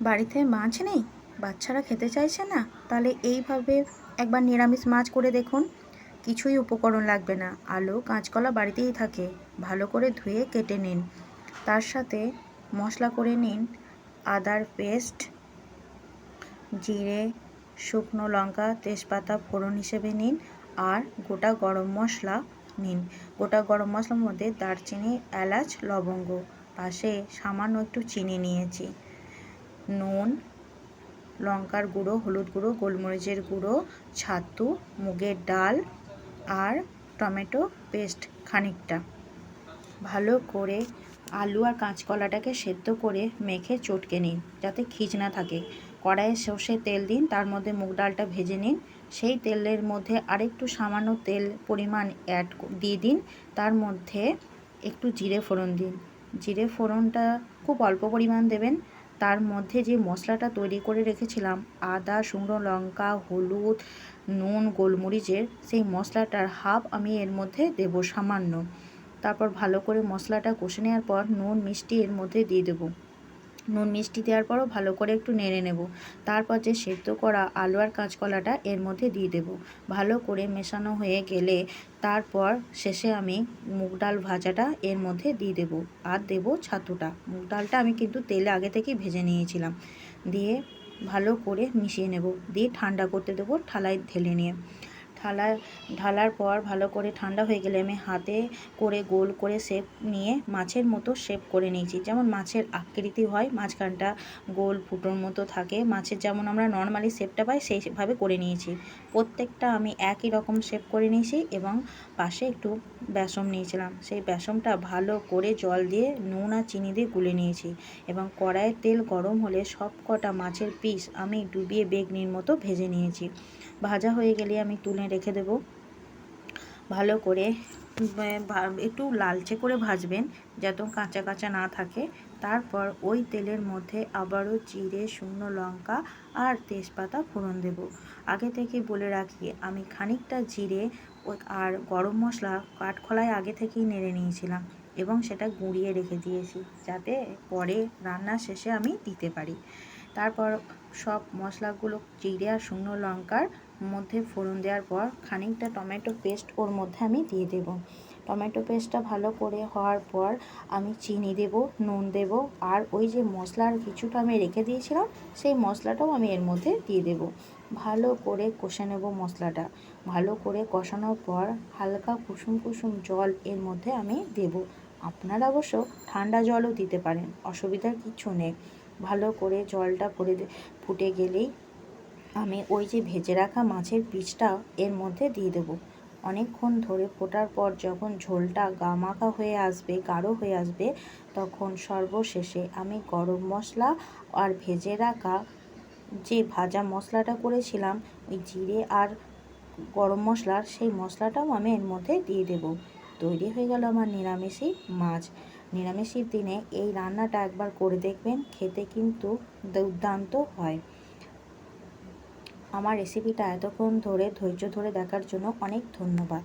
বাড়িতে মাছ নেই? বাচ্চারা খেতে চাইছে না? তাহলে এইভাবে একবার নিরামিষ মাছ করে দেখুন। কিছুই উপকরণ লাগবে না। আলু, কাঁচকলা বাড়িতেই থাকে। ভালো করে ধুয়ে কেটে নিন। তার সাথে মশলা করে নিন আদার পেস্ট, জিরে, শুকনো লঙ্কা, তেজপাতা ফোড়ন হিসেবে নিন আর গোটা গরম মশলা নিন। গোটা গরম মশলার মধ্যে দারচিনি, এলাচ, লবঙ্গ। পাশে সামান্য একটু চিনি নিয়েছি। নুন, লঙ্কার গুঁড়ো, হলুদ গুঁড়ো, গোলমরিচের গুঁড়ো, ছাতু, মুগের ডাল আর টমেটো পেস্ট খানিকটা। ভালো করে আলু আর কাঁচকলাটাকে সেদ্ধ করে মেখে চটকে নিন, যাতে খিচ না থাকে। কড়াইয়ে সর্ষে তেল দিন, তার মধ্যে মুগ ডালটা ভেজে নিন। সেই তেলের মধ্যে আরেকটু সামান্য তেল পরিমাণ অ্যাড দিয়ে দিন, তার মধ্যে একটু জিরে ফোড়ন দিন। জিরে ফোড়নটা খুব অল্প পরিমাণ দেবেন তার মধ্যে যে মশলাটা তৈরি করে রেখেছিলাম, আদা, শুকনো লঙ্কা, হলুদ, নুন, গোলমরিচের, সেই মশলাটার হাফ আমি এর মধ্যে দেব সামান্য। তারপর ভালো করে মশলাটা কষে নেওয়ার পর নুন, মিষ্টি এর মধ্যে দিয়ে দেবো। নুন মিষ্টি দেওয়ার পরও ভালো করে একটু নেড়ে নেব। তারপর যে সেদ্ধ করা আলু আর কাঁচকলাটা এর মধ্যে দিয়ে দেব। ভালো করে মেশানো হয়ে গেলে তারপর শেষে আমি মুগ ডাল ভাজাটা এর মধ্যে দিয়ে দেব আর দেব ছাতুটা। মুগ ডালটা আমি কিন্তু তেলে আগে থেকেই ভেজে নিয়েছিলাম। দিয়ে ভালো করে মিশিয়ে নেব। দিয়ে ঠান্ডা করতে দেবো ঠালায় ঢেলে নিয়ে। ঢালা ঢালার পর ভালো করে ঠান্ডা হয়ে গেলে আমি হাতে করে গোল করে শেপ নিয়ে মাছের মতো শেপ করে নিয়েছি। যেমন মাছের আকৃতি হয়, মাঝখানটা গোল ফুটোর মতো থাকে। মাছের যেমন আমরা নর্মালি শেপটা পাই, সেইভাবে করে নিয়েছি। প্রত্যেকটা আমি একই রকম শেপ করে নিয়েছি এবং পাশে একটু বেসম নিয়েছিলাম। সেই বেসমটা ভালো করে জল দিয়ে নুন আর চিনি দিয়ে গুলে নিয়েছি এবং কড়াইয়ের তেল গরম হলে সব কটা মাছের পিস আমি ডুবিয়ে বেগনির মতো ভেজে নিয়েছি। ভাজা হয়ে গেলে আমি তুলে রেখে দেব। ভালো করে একটু লালচে করে ভাজবেন যাতে কাঁচা কাঁচা না থাকে। তারপর ওই তেলের মধ্যে আবারও জিরে, শুকনো লঙ্কা আর তেজপাতা ফোড়ন দেব। আগে থেকে বলে রাখি, আমি খানিকটা জিরে আর গরম মশলা কাঠখোলায় আগে থেকেই নেড়ে নিয়েছিলাম এবং সেটা গুঁড়িয়ে রেখে দিয়েছি যাতে পরে রান্নার শেষে আমি দিতে পারি। তারপর সব মশলাগুলো জিরে আর শুকনো লঙ্কার মধ্যে ফোড়ন দেওয়ার পর খানিকটা টমেটো পেস্ট ওর মধ্যে আমি দিয়ে দেব। টমেটো পেস্টটা ভালো করে হওয়ার পর আমি চিনি দেব, নুন দেব আর ওই যে মশলার কিছুটা আমি রেখে দিয়েছিলাম, সেই মশলাটাও আমি এর মধ্যে দিয়ে দেব। ভালো করে কষে নেব মশলাটা। ভালো করে কষানোর পর হালকা কুসুম কুসুম জল এর মধ্যে আমি দেব। আপনারা অবশ্য ঠান্ডা জলও দিতে পারেন অসুবিধার কিছু নেই। ভালো করে জলটা পরে ফুটে গেলেই আমি ওই যে ভেজে রাখা মাছের পিসটা এর মধ্যে দিয়ে দেবো। অনেকক্ষণ ধরে ফোটার পর যখন ঝোলটা গামাখা হয়ে আসবে, গাঢ় হয়ে আসবে, তখন সর্বশেষে আমি গরম মশলা আর ভেজে রাখা যে ভাজা মশলাটা করেছিলাম, ওই জিরে আর গরম মশলার সেই মশলাটাও আমি এর মধ্যে দিয়ে দেব। তৈরি হয়ে গেল আমার নিরামিষি মাছ। নিরামিষের দিনে এই রান্নাটা একবার করে দেখবেন, খেতে কিন্তু দুর্দান্ত হয়। আমার রেসিপিটা এতক্ষণ ধরে ধৈর্য ধরে দেখার জন্য অনেক ধন্যবাদ।